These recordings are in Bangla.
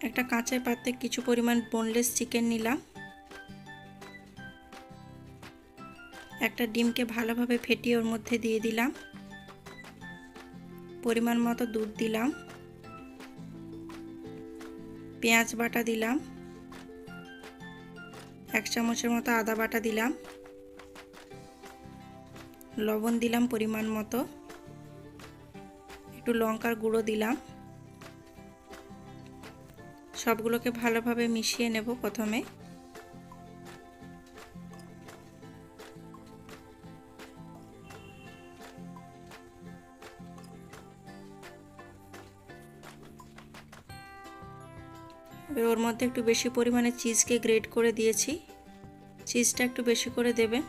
একটা কাঁচের পাত্রে কিছু পরিমাণ বোনলেস চিকেন নিলাম। একটা ডিমকে ভালোভাবে ফেটিয়ে ওর মধ্যে দিয়ে দিলাম। পরিমাণ মতো দুধ দিলাম। পেঁয়াজ বাটা দিলাম। এক চামচের মতো আদা বাটা দিলাম। লবণ দিলাম পরিমাণ মতো। একটু লঙ্কার গুঁড়ো দিলাম। সবগুলোকে ভালোভাবে মিশিয়ে নেব প্রথমে। ওর মধ্যে একটু বেশি পরিমাণে চিজকে গ্রেট করে দিয়েছি। চিজটা একটু বেশি করে দেবেন।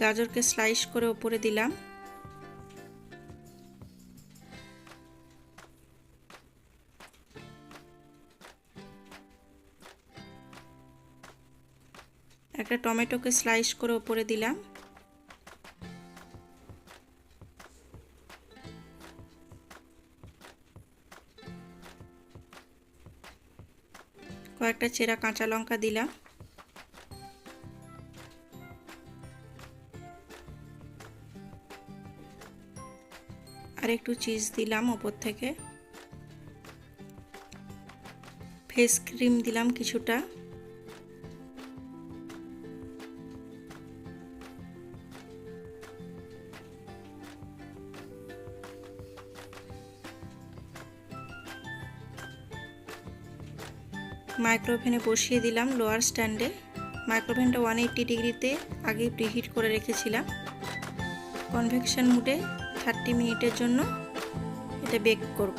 গাজরকে স্লাইস করে ওপরে দিলাম। একটা টমেটোকে স্লাইস করে ওপরে দিলাম। কয়েকটা চেরা কাঁচা লঙ্কা দিলাম। আর একটু চিজ দিলাম ওপর থেকে। ফেস ক্রিম দিলাম কিছুটা। মাইক্রোওভেনে বসিয়ে দিলাম লোয়ার স্ট্যান্ডে মাইক্রোওভেনটা ওয়ান এইট্টি ডিগ্রিতে আগে প্রিহিট করে রেখেছিলাম। কনভেকশন মুডে থার্টি মিনিটের জন্য এটা বেক করব।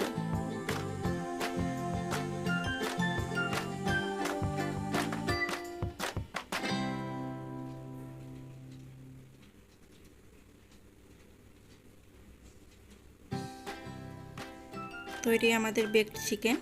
তৈরি আমাদের বেকড চিকেন